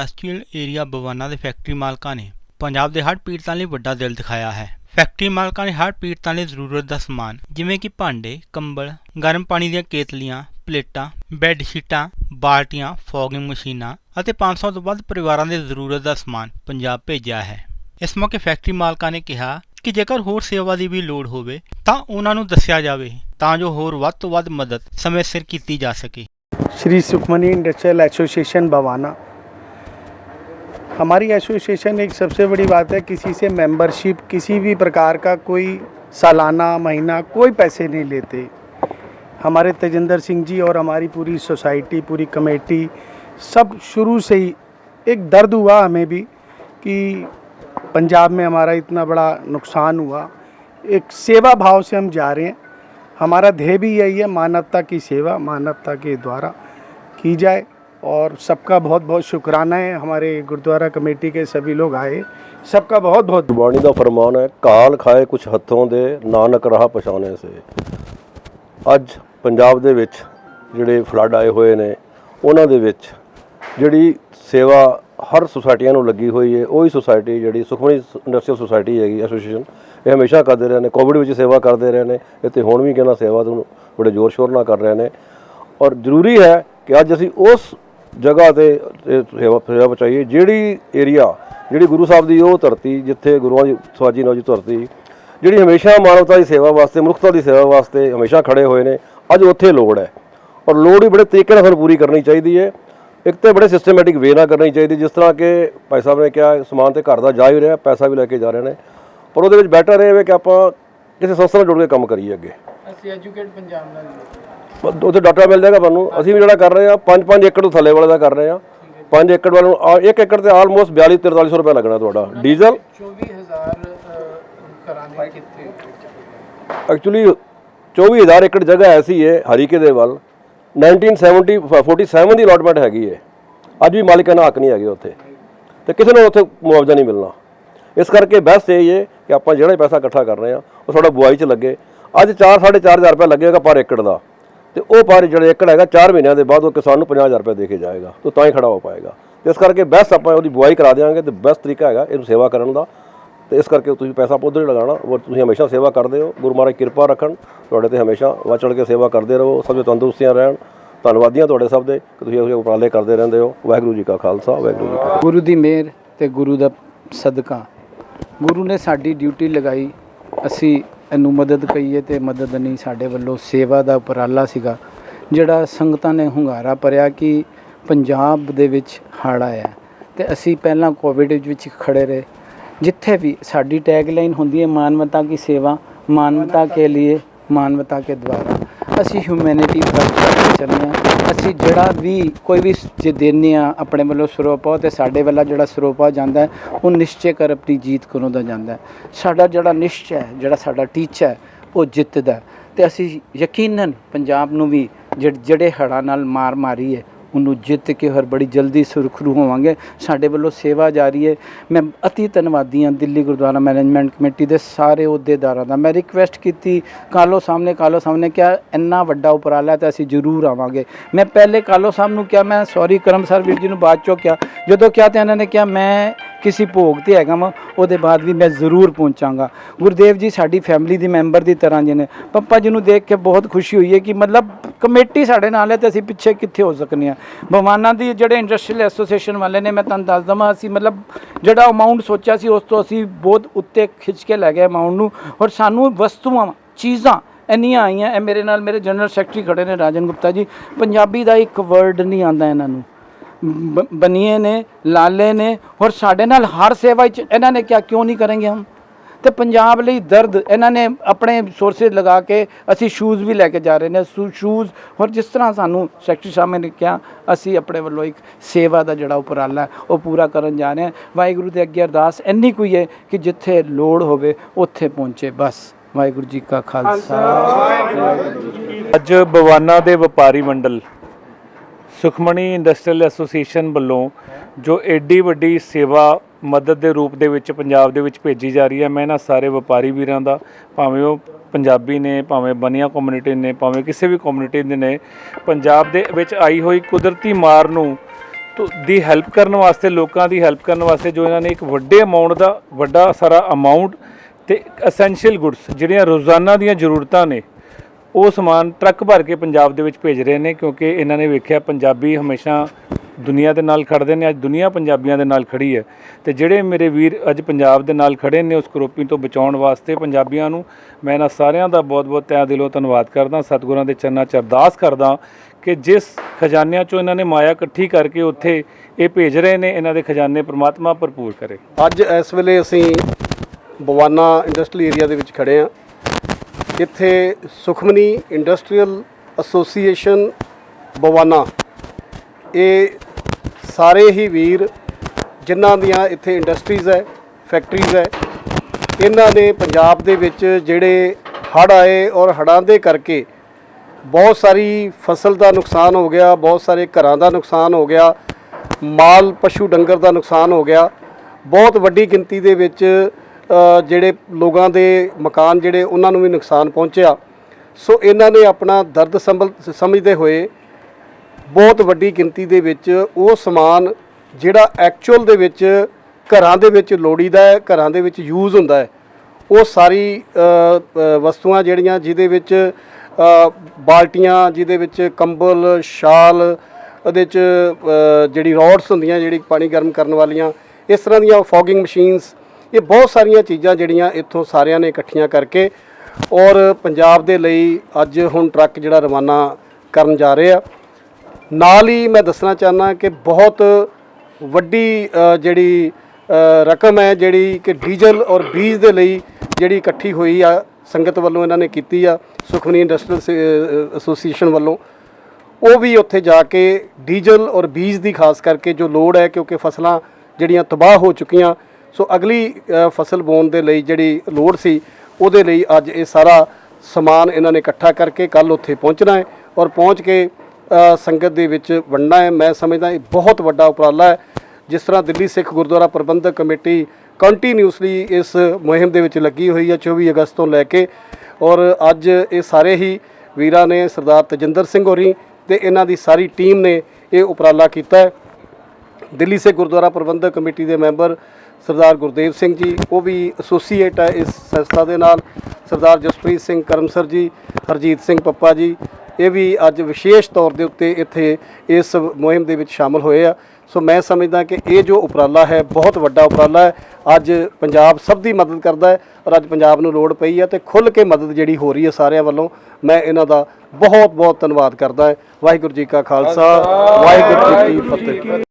Industrial area ਬਵਾਨਾ ਦੇ factory ਮਾਲਕਾਂ ਨੇ ਪੰਜਾਬ ਦੇ ਹੜ੍ਹ ਪੀੜਤਾਂ ਲਈ ਵੱਡਾ ਦਿਲ ਦਿਖਾਇਆ ਹੈ। ਫੈਕਟਰੀ ਮਾਲਕਾਂ ਨੇ ਹੜ੍ਹ ਪੀੜਤਾਂ ਲਈ ਜ਼ਰੂਰਤ ਦਾ ਸਮਾਨ ਜਿਵੇਂ ਕਿ ਭਾਂਡੇ, ਕੰਬਲ, ਗਰਮ ਪਾਣੀ ਦੀਆਂ ਕੇਤਲੀਆਂ, ਪਲੇਟਾਂ, ਬੈੱਡ ਸ਼ੀਟਾਂ, ਬਾਲਟੀਆਂ, ਫੋਗਿੰਗ ਮਸ਼ੀਨਾਂ ਅਤੇ 500 ਤੋਂ ਵੱਧ ਪਰਿਵਾਰਾਂ ਦੇ ਜ਼ਰੂਰਤ ਦਾ ਸਮਾਨ ਪੰਜਾਬ ਭੇਜਿਆ ਹੈ। ਇਸ ਮੌਕੇ ਫੈਕਟਰੀ ਮਾਲਕਾਂ ਨੇ ਕਿਹਾ ਕਿ ਜੇਕਰ ਹੋਰ ਸੇਵਾ ਦੀ ਵੀ ਲੋੜ ਹੋਵੇ ਤਾਂ ਉਹਨਾਂ ਨੂੰ ਦੱਸਿਆ ਜਾਵੇ ਤਾਂ ਜੋ ਹੋਰ ਵੱਧ ਤੋਂ ਵੱਧ ਮਦਦ ਸਮੇਂ ਸਿਰ ਕੀਤੀ ਜਾ ਸਕੇ। ਸ਼੍ਰੀ ਸੁਖਮਨੀ ਇੰਡਸਟਰੀਅਲ ਐਸੋਸੀਏਸ਼ਨ ਬਵਾਨਾ हमारी एसोसिएशन एक सबसे बड़ी बात है, किसी से मेंबरशिप किसी भी प्रकार का कोई सालाना, महीना, कोई पैसे नहीं लेते। हमारे तेजेंद्र सिंह जी और हमारी पूरी सोसाइटी, पूरी कमेटी सब शुरू से ही एक दर्द हुआ हमें भी कि पंजाब में हमारा इतना बड़ा नुकसान हुआ। एक सेवा भाव से हम जा रहे हैं। हमारा ध्येय भी यही है, मानवता की सेवा, मानवता के द्वारा की जाए। और सबका बहुत बहुत शुक्राना है हमारे गुरुद्वारा कमेटी के सभी लोग आए सबका बहुत बहुत ਗੁਰਬਾਣੀ ਦਾ ਫਰਮਾਨ ਹੈ ਕਾਲ ਖਾਏ ਕੁਛ ਹੱਥੋਂ ਦੇ ਨਾਨਕ ਰਾਹ ਪਛਾਣੇ ਸੇ ਅੱਜ ਪੰਜਾਬ ਦੇ ਵਿੱਚ ਜਿਹੜੇ ਫਲੱਡ ਆਏ ਹੋਏ ਨੇ ਉਹਨਾਂ ਦੇ ਵਿੱਚ ਜਿਹੜੀ ਸੇਵਾ ਹਰ ਸੁਸਾਇਟੀਆਂ ਨੂੰ ਲੱਗੀ ਹੋਈ ਹੈ ਉਹੀ ਸੁਸਾਇਟੀ ਜਿਹੜੀ ਸੁਖਮਣੀ ਇੰਡਸਟਰੀਅਲ ਸੁਸਾਇਟੀ ਹੈਗੀ ਐਸੋਸੀਏਸ਼ਨ ਇਹ ਹਮੇਸ਼ਾ ਕਰਦੇ ਰਹੇ ਨੇ ਕੋਵਿਡ ਵਿੱਚ ਸੇਵਾ ਕਰਦੇ ਰਹੇ ਨੇ ਇੱਥੇ ਹੁਣ ਵੀ ਕਹਿੰਦਾ ਸੇਵਾ ਨੂੰ ਬੜੇ ਜ਼ੋਰ ਸ਼ੋਰ ਨਾਲ ਕਰ ਰਹੇ ਨੇ ਔਰ ਜ਼ਰੂਰੀ ਹੈ ਕਿ ਅੱਜ ਅਸੀਂ ਉਸ ਜਗ੍ਹਾ ਤੇ ਇਹ ਸੇਵਾ ਸੇਵਾ ਪਹੁੰਚਾਈਏ ਜਿਹੜੀ ਏਰੀਆ ਜਿਹੜੀ ਗੁਰੂ ਸਾਹਿਬ ਦੀ ਉਹ ਧਰਤੀ, ਜਿੱਥੇ ਗੁਰੂਆਂ ਦੀ ਸਵਾਜੀ ਨੌਜੀ ਧਰਤੀ, ਜਿਹੜੀ ਹਮੇਸ਼ਾ ਮਾਨਵਤਾ ਦੀ ਸੇਵਾ ਵਾਸਤੇ, ਮਨੁੱਖਤਾ ਦੀ ਸੇਵਾ ਵਾਸਤੇ ਹਮੇਸ਼ਾ ਖੜੇ ਹੋਏ ਨੇ, ਅੱਜ ਉੱਥੇ ਲੋੜ ਹੈ। ਔਰ ਲੋੜ ਵੀ ਬੜੇ ਤਰੀਕੇ ਨਾਲ ਸਾਨੂੰ ਪੂਰੀ ਕਰਨੀ ਚਾਹੀਦੀ ਹੈ। ਇੱਕ ਤੇ ਬੜੇ ਸਿਸਟਮੈਟਿਕ ਵੇ ਨਾਲ ਕਰਨੀ ਚਾਹੀਦੀ, ਜਿਸ ਤਰ੍ਹਾਂ ਕਿ ਭਾਈ ਸਾਹਿਬ ਨੇ ਕਿਹਾ, ਸਮਾਨ ਤੇ ਘਰ ਦਾ ਜਾ ਹੀ ਰਿਹਾ, ਪੈਸਾ ਵੀ ਲੈ ਕੇ ਜਾ ਰਹੇ ਨੇ। ਪਰ ਉਹਦੇ ਵਿੱਚ ਬੈਟਰ ਇਹ ਹੈ ਕਿ ਆਪਾਂ ਕਿਸੇ ਸੰਸਥਾ ਨਾਲ ਜੁੜ ਕੇ ਕੰਮ ਕਰੀਏ ਅੱਗੇ। ਅਸੀਂ ਐਜੂਕੇਟ ਪੰਜਾਬ ਨਾਲ ਉੱਥੇ ਡਾਟਾ ਮਿਲ ਜਾਏਗਾ ਤੁਹਾਨੂੰ। ਅਸੀਂ ਵੀ ਜਿਹੜਾ ਕਰ ਰਹੇ ਆ 5-5 ਏਕੜ ਤੋਂ ਥੱਲੇ ਵਾਲੇ ਦਾ ਕਰ ਰਹੇ ਆ 5 ਏਕੜ ਵਾਲੇ ਨੂੰ 1 ਏਕੜ ਤੇ ਆਲਮੋਸਟ 42 4300 ਰੁਪਏ ਲੱਗਣਾ ਤੁਹਾਡਾ। ਡੀਜ਼ਲ? 24000 ਕਰਾਣੇ ਕਿੱਥੇ ਐਕਚੁਅਲੀ 24000 ਏਕੜ ਜਗ੍ਹਾ ਐਸੀ ਹੈ ਹਰੀਕੇ ਦੇ ਵੱਲ। 1970 47 ਦੀ ਅਲਾਟਮੈਂਟ ਹੈਗੀ ਹੈ ਅੱਜ ਵੀ ਮਾਲਿਕਾਨਾ ਹੱਕ ਨਹੀਂ ਹੈਗੇ ਉੱਥੇ। ਤੇ ਕਿਸੇ ਨੂੰ ਉੱਥੇ ਮੁਆਵਜ਼ਾ ਨਹੀਂ ਮਿਲਣਾ। ਇਸ ਕਰਕੇ ਬੈਸਟ ਇਹ ਹੈ ਕਿ ਆਪਾਂ ਜਿਹੜਾ ਪੈਸਾ ਇਕੱਠਾ ਕਰ ਰਹੇ ਆ ਉਹ ਸਾਡਾ ਬੁਆਈ 'ਚ ਲੱਗੇ। ਅੱਜ 4 4500 ਰੁਪਏ ਲੱਗੇਗਾ ਪਰ ਏਕੜ ਦਾ। ਤੇ ਉਹ ਪਰ ਜਿਹੜਾ ਏਕੜ ਹੈਗਾ 4 ਮਹੀਨਿਆਂ ਦੇ ਬਾਅਦ ਉਹ ਕਿਸਾਨ ਨੂੰ 50000 ਰੁਪਏ ਦੇ ਕੇ ਜਾਏਗਾ, ਤਾਂ ਤਾਂ ਹੀ ਖੜਾ ਹੋ ਪਾਏਗਾ। ਤੇ ਇਸ ਕਰਕੇ ਬੈਸਟ ਆਪਾਂ ਉਹਦੀ ਬੁਆਈ ਕਰਾ ਦੇਵਾਂਗੇ ਤੇ ਬੈਸਟ ਤਰੀਕਾ ਹੈਗਾ ਇਹਨੂੰ ਸੇਵਾ ਕਰਨ ਦਾ। ਤੇ ਇਸ ਕਰਕੇ ਤੁਸੀਂ ਪੈਸਾ ਉਧਰ ਹੀ ਲਗਾਉਣਾ ਤੁਸੀਂ ਹਮੇਸ਼ਾ ਸੇਵਾ ਕਰਦੇ ਹੋ ਗੁਰੂ ਮਹਾਰਾਜ ਕਿਰਪਾ ਰੱਖਣ, ਤੁਹਾਡੇ ਤੇ ਹਮੇਸ਼ਾ ਵੱਧ ਚੜ੍ਹ ਕੇ ਸੇਵਾ ਕਰਦੇ ਰਹੋ, ਸਭ ਦੇ ਤੰਦਰੁਸਤੀਆਂ ਰਹਿਣ। ਧੰਨਵਾਦੀਆਂ ਤੁਹਾਡੇ ਸਭ ਦੇ, ਕਿ ਤੁਸੀਂ ਉਹਦੇ ਉਪਰਾਲੇ ਕਰਦੇ ਰਹਿੰਦੇ ਹੋ। ਵਾਹਿਗੁਰੂ ਜੀ ਕਾ ਖਾਲਸਾ, ਵਾਹਿਗੁਰੂ ਜੀ ਕੀ ਗੁਰੂ ਦੀ ਮਿਹਰ ਤੇ ਗੁਰੂ ਦਾ ਸਦਕਾ। ਗੁਰੂ ਨੇ ਸਾਡੀ ਡਿਊਟੀ ਲਗਾਈ, ਅਸੀਂ ਇਹਨੂੰ ਮਦਦ ਕਹੀਏ ਤੇ ਮਦਦ ਨਹੀਂ, ਸਾਡੇ ਵੱਲੋਂ ਸੇਵਾ ਦਾ ਉਪਰਾਲਾ ਸੀਗਾ, ਜਿਹੜਾ ਸੰਗਤਾਂ ਨੇ ਹੁੰਗਾਰਾ ਭਰਿਆ ਕਿ ਪੰਜਾਬ ਦੇ ਵਿੱਚ ਹੜ੍ਹ ਆਇਆ ਤੇ ਅਸੀਂ ਪਹਿਲਾਂ ਕੋਵਿਡ ਵਿੱਚ ਖੜੇ ਰਹੇ। ਜਿੱਥੇ ਵੀ ਸਾਡੀ ਟੈਗਲਾਈਨ ਹੁੰਦੀ ਹੈ, ਮਾਨਵਤਾ ਕੀ ਸੇਵਾ, ਮਾਨਵਤਾ ਕੇ ਲਈ ਮਾਨਵਤਾ ਕੇ ਦੁਆਰਾ। ਅਸੀਂ ਹਿਊਮੈਨਿਟੀ ਫਰਸਟ ਕਰਕੇ ਚੱਲਦੇ ਹਾਂ। ਅਸੀਂ ਜਿਹੜਾ ਵੀ ਕੋਈ ਵੀ ਜੇ ਦਿੰਦੇ ਹਾਂ ਆਪਣੇ ਵੱਲੋਂ ਸਰੋਪਾ ਤੇ ਸਾਡੇ ਵੱਲੋਂ ਜਿਹੜਾ ਸਰੋਪਾ ਜਾਂਦਾ ਉਹ ਨਿਸ਼ਚੈ ਕਰ ਆਪਣੀ ਜੀਤ ਕਰੋ ਦਾ ਜਾਂਦਾ ਸਾਡਾ ਜਿਹੜਾ ਨਿਸ਼ਚੈ ਜਿਹੜਾ ਸਾਡਾ ਟੀਚਾ ਹੈ, ਉਹ ਜਿੱਤਦਾ ਹੈ। ਤੇ ਅਸੀਂ ਯਕੀਨਨ ਪੰਜਾਬ ਨੂੰ ਵੀ ਜਿਹੜੇ ਹੜ੍ਹਾਂ ਨਾਲ ਮਾਰ ਮਾਰੀ ਹੈ ਉਹਨੂੰ ਜਿੱਤ ਕੇ ਹਰ ਬੜੀ ਜਲਦੀ ਸੁਰਖਰੂ ਹੋਵਾਂਗੇ। ਸਾਡੇ ਵੱਲੋਂ ਸੇਵਾ ਜਾਰੀ ਹੈ। ਮੈਂ ਅਤੀ ਧੰਨਵਾਦੀ ਹਾਂ ਦਿੱਲੀ ਗੁਰਦੁਆਰਾ ਮੈਨੇਜਮੈਂਟ ਕਮੇਟੀ ਦੇ ਸਾਰੇ ਅਹੁਦੇਦਾਰਾਂ ਦਾ। ਮੈਂ ਰਿਕਵੈਸਟ ਕੀਤੀ, ਕਾਲੋ ਸਾਹਮਣੇ ਕਾਲੋ ਸਾਹਮਣੇ। ਕਿਹਾ, ਇੰਨਾ ਵੱਡਾ ਉਪਰਾਲਾ ਤਾਂ ਅਸੀਂ ਜ਼ਰੂਰ ਆਵਾਂਗੇ। ਮੈਂ ਪਹਿਲੇ ਕਾਲੋ ਸਾਹਿਬ ਨੂੰ ਕਿਹਾ, ਮੈਂ ਸੌਰੀ ਕਰਮ ਸਰ ਵੀਰ ਜੀ ਨੂੰ ਬਾਅਦ ਚੋਂ ਕਿਹਾ। ਜਦੋਂ ਕਿਹਾ ਤੇ ਇਹਨਾਂ ਨੇ ਕਿਹਾ, ਮੈਂ ਕਿਸੇ ਭੋਗ ਤੇ ਹੈਗਾ ਵਾਂ, ਉਹਦੇ ਬਾਅਦ ਵੀ ਮੈਂ ਜ਼ਰੂਰ ਪਹੁੰਚਾਂਗਾ। ਗੁਰਦੇਵ ਜੀ, ਸਾਡੀ ਫੈਮਿਲੀ ਦੀ ਮੈਂਬਰ ਦੀ ਤਰ੍ਹਾਂ ਜਿਹੇ ਨੇ। ਪਪਾ ਜੀ ਨੂੰ ਦੇਖ ਕੇ ਬਹੁਤ ਖੁਸ਼ੀ ਹੋਈ ਹੈ ਕਿ ਮਤਲਬ ਕਮੇਟੀ ਸਾਡੇ ਨਾਲ ਹੈ ਤੇ ਅਸੀਂ ਪਿੱਛੇ ਕਿੱਥੇ ਹੋ ਸਕਨੇ ਆ। ਭਵਾਨਾ ਦੀ ਜਿਹੜੇ ਇੰਡਸਟਰੀਅਲ ਐਸੋਸੀਏਸ਼ਨ ਵਾਲੇ ਨੇ, ਮੈਂ ਤੁਹਾਨੂੰ ਦੱਸ ਦਵਾਂ, ਅਸੀਂ ਮਤਲਬ ਜਿਹੜਾ ਅਮਾਉਂਟ ਸੋਚਿਆ ਸੀ, ਉਸ ਤੋਂ ਅਸੀਂ ਬਹੁਤ ਉੱਤੇ ਖਿੱਚ ਕੇ ਲੈ ਗਏ ਅਮਾਉਂਟ ਨੂੰ। ਔਰ ਸਾਨੂੰ ਵਸਤੂਆਂ, ਚੀਜ਼ਾਂ ਇੰਨੀਆਂ ਆਈਆਂ, ਇਹ ਮੇਰੇ ਨਾਲ ਮੇਰੇ ਜਨਰਲ ਸੈਕਟਰੀ ਖੜੇ ਨੇ, ਰਾਜਨ ਗੁਪਤਾ ਜੀ। ਪੰਜਾਬੀ ਦਾ ਇੱਕ ਵਰਡ ਨਹੀਂ ਆਂਦਾ ਇਹਨਾਂ ਨੂੰ। ਬ- ਬਨੀਏ ਨੇ ਲਾਲੇ ਨੇ ਔਰ ਸਾਡੇ ਨਾਲ ਹਰ ਸੇਵਾ ਵਿੱਚ ਇਹਨਾਂ ਨੇ ਕਿਹਾ ਕਿਉਂ ਨਹੀਂ ਕਰਾਂਗੇ ਹਮ? ਤੇ ਪੰਜਾਬ ਲਈ ਦਰਦ ਇਹਨਾਂ ਨੇ ਆਪਣੇ ਸੋਰਸਸ ਲਗਾ ਕੇ ਅਸੀਂ ਸ਼ੂਜ਼ ਵੀ ਲੈ ਕੇ ਜਾ ਰਹੇ ਨੇ ਸ਼ੂਜ਼ ਹੋਰ ਜਿਸ ਤਰ੍ਹਾਂ ਸਾਨੂੰ ਸੈਕਟਰੀ ਸਾਹਿਬ ਨੇ ਕਿਹਾ ਅਸੀਂ ਆਪਣੇ ਵੱਲੋਂ ਇੱਕ ਸੇਵਾ ਦਾ ਜਿਹੜਾ ਉਪਰਾਲਾ ਹੈ, ਉਹ ਪੂਰਾ ਕਰਨ ਜਾ ਰਹੇ ਹਾਂ। ਵਾਹਿਗੁਰੂ ਦੇ ਅੱਗੇ ਅਰਦਾਸ ਇੰਨੀ ਕੋਈ ਹੈ ਕਿ ਜਿੱਥੇ ਲੋੜ ਹੋਵੇ ਉੱਥੇ ਪਹੁੰਚੇ ਬਸ। ਵਾਹਿਗੁਰੂ ਜੀ ਕਾ ਖਾਲਸਾ। ਅੱਜ ਬਵਾਨਾ ਦੇ ਵਪਾਰੀ ਮੰਡਲ ਸੁਖਮਣੀ ਇੰਡਸਟਰੀਅਲ ਐਸੋਸੀਏਸ਼ਨ ਵੱਲੋਂ ਜੋ ਐਡੀ ਵੱਡੀ ਸੇਵਾ ਮਦਦ ਦੇ ਰੂਪ ਦੇ ਵਿੱਚ ਪੰਜਾਬ ਦੇ ਵਿੱਚ ਭੇਜੀ ਜਾ ਰਹੀ ਹੈ, ਮੈਂ ਇਹਨਾਂ ਸਾਰੇ ਵਪਾਰੀ ਵੀਰਾਂ ਦਾ, ਭਾਵੇਂ ਉਹ ਪੰਜਾਬੀ ਨੇ, ਭਾਵੇਂ ਬਨੀਆ ਕਮਿਊਨਿਟੀ ਨੇ, ਭਾਵੇਂ ਕਿਸੇ ਵੀ ਕਮਿਊਨਿਟੀ ਦੇ ਨੇ, ਪੰਜਾਬ ਦੇ ਵਿੱਚ ਆਈ ਹੋਈ ਕੁਦਰਤੀ ਮਾਰ ਨੂੰ ਤੋ- ਦੀ ਹੈਲਪ ਕਰਨ ਵਾਸਤੇ, ਲੋਕਾਂ ਦੀ ਹੈਲਪ ਕਰਨ ਵਾਸਤੇ ਜੋ ਇਹਨਾਂ ਨੇ ਇੱਕ ਵੱਡੇ ਅਮਾਉਂਟ ਦਾ, ਵੱਡਾ ਸਾਰਾ ਅਮਾਉਂਟ ਤੇ ਐਸੈਂਸ਼ੀਅਲ ਗੁੱਡਸ ਜਿਹੜੀਆਂ ਰੋਜ਼ਾਨਾ ਦੀਆਂ ਜ਼ਰੂਰਤਾਂ ਨੇ ਉਹ ਸਮਾਨ ਟਰੱਕ ਭਰ ਕੇ ਪੰਜਾਬ ਦੇ ਵਿੱਚ ਭੇਜ ਰਹੇ ਨੇ ਕਿਉਂਕਿ ਇਹਨਾਂ ਨੇ ਵੇਖਿਆ ਪੰਜਾਬੀ ਹਮੇਸ਼ਾ ਦੁਨੀਆ ਦੇ ਨਾਲ ਖੜਦੇ ਨੇ, ਅੱਜ ਦੁਨੀਆ ਪੰਜਾਬੀਆਂ ਦੇ ਨਾਲ ਖੜੀ ਹੈ। ਤੇ ਜਿਹੜੇ ਮੇਰੇ ਵੀਰ ਅੱਜ ਪੰਜਾਬ ਦੇ ਨਾਲ ਖੜੇ ਨੇ ਉਸ ਕਰੋਪੀ ਤੋਂ ਬਚਾਉਣ ਵਾਸਤੇ ਪੰਜਾਬੀਆਂ ਨੂੰ ਮੈਂ ਇਹਨਾਂ ਸਾਰਿਆਂ ਦਾ ਬਹੁਤ-ਬਹੁਤ ਤਹਿ ਦਿਲੋਂ ਧੰਨਵਾਦ ਕਰਦਾ, ਸਤਿਗੁਰਾਂ ਦੇ ਚਰਨਾਂ 'ਚ ਅਰਦਾਸ ਕਰਦਾ ਕਿ ਜਿਸ ਖਜ਼ਾਨਿਆਂ 'ਚੋਂ ਇਹਨਾਂ ਨੇ ਮਾਇਆ ਇਕੱਠੀ ਕਰਕੇ ਉੱਥੇ ਇਹ ਭੇਜ ਰਹੇ ਨੇ, ਇਹਨਾਂ ਦੇ ਖਜ਼ਾਨੇ ਪ੍ਰਮਾਤਮਾ ਭਰਪੂਰ ਕਰੇ। ਅੱਜ ਇਸ ਵੇਲੇ ਅਸੀਂ ਬਵਾਨਾ ਇੰਡਸਟਰੀ ਏਰੀਆ ਦੇ ਵਿੱਚ ਖੜੇ ਹਾਂ। ਇੱਥੇ ਸੁਖਮਨੀ ਇੰਡਸਟਰੀਅਲ ਐਸੋਸੀਏਸ਼ਨ ਬਵਾਨਾ, ਇਹ ਸਾਰੇ ਹੀ ਵੀਰ ਜਿਨ੍ਹਾਂ ਦੀਆਂ ਇੱਥੇ ਇੰਡਸਟਰੀਜ਼ ਹੈ, ਫੈਕਟਰੀਜ਼ ਹੈ, ਇਹਨਾਂ ਨੇ ਪੰਜਾਬ ਦੇ ਵਿੱਚ ਜਿਹੜੇ ਹੜ੍ਹ ਆਏ ਔਰ ਹੜ੍ਹਾਂ ਦੇ ਕਰਕੇ ਬਹੁਤ ਸਾਰੀ ਫਸਲ ਦਾ ਨੁਕਸਾਨ ਹੋ ਗਿਆ, ਬਹੁਤ ਸਾਰੇ ਘਰਾਂ ਦਾ ਨੁਕਸਾਨ ਹੋ ਗਿਆ, ਮਾਲ ਪਸ਼ੂ ਡੰਗਰ ਦਾ ਨੁਕਸਾਨ ਹੋ ਗਿਆ, ਬਹੁਤ ਵੱਡੀ ਗਿਣਤੀ ਦੇ ਵਿੱਚ ਜਿਹੜੇ ਲੋਕਾਂ ਦੇ ਮਕਾਨ ਜਿਹੜੇ ਉਹਨਾਂ ਨੂੰ ਵੀ ਨੁਕਸਾਨ ਪਹੁੰਚਿਆ। ਸੋ ਇਹਨਾਂ ਨੇ ਆਪਣਾ ਦਰਦ ਸੰਭਲ, ਸਮਝਦੇ ਹੋਏ ਬਹੁਤ ਵੱਡੀ ਗਿਣਤੀ ਦੇ ਵਿੱਚ ਉਹ ਸਮਾਨ ਜਿਹੜਾ ਐਕਚੁਅਲ ਦੇ ਵਿੱਚ ਘਰਾਂ ਦੇ ਵਿੱਚ ਲੋੜੀਦਾ ਹੈ, ਘਰਾਂ ਦੇ ਵਿੱਚ ਯੂਜ਼ ਹੁੰਦਾ ਹੈ, ਉਹ ਸਾਰੀ ਵਸਤੂਆਂ ਜਿਹੜੀਆਂ ਜਿਹਦੇ ਵਿੱਚ ਬਾਲਟੀਆਂ ਜਿਹਦੇ ਵਿੱਚ ਕੰਬਲ, ਸ਼ਾਲ, ਉਹਦੇ ਚ ਜਿਹੜੀ ਰੋਡਸ ਹੁੰਦੀਆਂ ਜਿਹੜੀ ਪਾਣੀ ਗਰਮ ਕਰਨ ਵਾਲੀਆਂ, ਇਸ ਤਰ੍ਹਾਂ ਦੀਆਂ ਫੌਗਿੰਗ ਮਸ਼ੀਨਸ ਇਹ ਬਹੁਤ ਸਾਰੀਆਂ ਚੀਜ਼ਾਂ ਜਿਹੜੀਆਂ ਇੱਥੋਂ ਸਾਰਿਆਂ ਨੇ ਇਕੱਠੀਆਂ ਕਰਕੇ ਔਰ ਪੰਜਾਬ ਦੇ ਲਈ ਅੱਜ ਹੁਣ ਟਰੱਕ ਜਿਹੜਾ ਰਵਾਨਾ ਕਰਨ ਜਾ ਰਹੇ ਆ। ਨਾਲ ਹੀ ਮੈਂ ਦੱਸਣਾ ਚਾਹੁੰਦਾ ਕਿ ਬਹੁਤ ਵੱਡੀ ਜਿਹੜੀ ਰਕਮ ਹੈ ਜਿਹੜੀ ਕਿ ਡੀਜ਼ਲ ਔਰ ਬੀਜ ਦੇ ਲਈ ਜਿਹੜੀ ਇਕੱਠੀ ਹੋਈ ਆ, ਸੰਗਤ ਵੱਲੋਂ ਇਹਨਾਂ ਨੇ ਕੀਤੀ ਆ, ਸੁਖਮਨੀ ਇੰਡਸਟਰੀਅਲ ਐਸੋਸੀਏਸ਼ਨ ਵੱਲੋਂ। ਉਹ ਵੀ ਉੱਥੇ ਜਾ ਕੇ ਡੀਜ਼ਲ ਔਰ ਬੀਜ ਦੀ ਖਾਸ ਕਰਕੇ ਜੋ ਲੋੜ ਹੈ ਕਿਉਂਕਿ ਫਸਲਾਂ ਜਿਹੜੀਆਂ ਤਬਾਹ ਹੋ ਚੁੱਕੀਆਂ ਸੋ ਅਗਲੀ ਫਸਲ ਬੋਣ ਦੇ ਲਈ ਜਿਹੜੀ ਲੋੜ ਸੀ, ਉਹਦੇ ਲਈ ਅੱਜ ਇਹ ਸਾਰਾ ਸਮਾਨ ਇਹਨਾਂ ਨੇ ਇਕੱਠਾ ਕਰਕੇ ਕੱਲ ਉੱਥੇ ਪਹੁੰਚਣਾ ਹੈ ਔਰ ਪਹੁੰਚ ਕੇ ਸੰਗਤ ਦੇ ਵਿੱਚ ਵੰਡਣਾ ਹੈ। ਮੈਂ ਸਮਝਦਾ ਇਹ ਬਹੁਤ ਵੱਡਾ ਉਪਰਾਲਾ ਹੈ। ਜਿਸ ਤਰ੍ਹਾਂ ਦਿੱਲੀ ਸਿੱਖ ਗੁਰਦੁਆਰਾ ਪ੍ਰਬੰਧਕ ਕਮੇਟੀ ਕੰਟੀਨਿਊਸਲੀ ਇਸ ਮੁਹਿੰਮ ਦੇ ਵਿੱਚ ਲੱਗੀ ਹੋਈ ਹੈ 24 ਅਗਸਤ ਤੋਂ ਲੈ ਕੇ ਔਰ ਅੱਜ ਇਹ ਸਾਰੇ ਹੀ ਵੀਰਾਂ ਨੇ ਸਰਦਾਰ ਤਜਿੰਦਰ ਸਿੰਘ ਹੋਰੀ ਤੇ ਇਹਨਾਂ ਦੀ ਸਾਰੀ ਟੀਮ ਨੇ ਇਹ ਉਪਰਾਲਾ ਕੀਤਾ ਹੈ। ਦਿੱਲੀ ਸਿੱਖ ਗੁਰਦੁਆਰਾ ਪ੍ਰਬੰਧਕ ਕਮੇਟੀ ਦੇ ਮੈਂਬਰ ਸਰਦਾਰ ਗੁਰਦੇਵ ਸਿੰਘ ਜੀ, ਉਹ ਵੀ ਐਸੋਸੀਏਟ ਹੈ ਇਸ ਸੰਸਥਾ ਦੇ ਨਾਲ। ਸਰਦਾਰ ਜਸਪ੍ਰੀਤ ਸਿੰਘ ਕਰਮਸਰ ਜੀ, ਹਰਜੀਤ ਸਿੰਘ ਪੱਪਾ ਜੀ, ਇਹ ਵੀ ਅੱਜ ਵਿਸ਼ੇਸ਼ ਤੌਰ ਦੇ ਉੱਤੇ ਇੱਥੇ ਇਸ ਮੁਹਿੰਮ ਦੇ ਵਿੱਚ ਸ਼ਾਮਲ ਹੋਏ ਆ। ਸੋ ਮੈਂ ਸਮਝਦਾ ਕਿ ਇਹ ਜੋ ਉਪਰਾਲਾ ਹੈ, ਬਹੁਤ ਵੱਡਾ ਉਪਰਾਲਾ ਹੈ। ਅੱਜ ਪੰਜਾਬ ਸਭ ਦੀ ਮਦਦ ਕਰਦਾ ਹੈ ਔਰ ਅੱਜ ਪੰਜਾਬ ਨੂੰ ਲੋੜ ਪਈ ਹੈ ਤੇ ਖੁੱਲ੍ਹ ਕੇ ਮਦਦ ਜਿਹੜੀ ਹੋ ਰਹੀ ਹੈ ਸਾਰਿਆਂ ਵੱਲੋਂ, ਮੈਂ ਇਹਨਾਂ ਦਾ ਬਹੁਤ ਬਹੁਤ ਧੰਨਵਾਦ ਕਰਦਾ ਹਾਂ। ਵਾਹਿਗੁਰੂ ਜੀ ਕਾ ਖਾਲਸਾ, ਵਾਹਿਗੁਰੂ ਜੀ ਕੀ ਫਤਿਹ।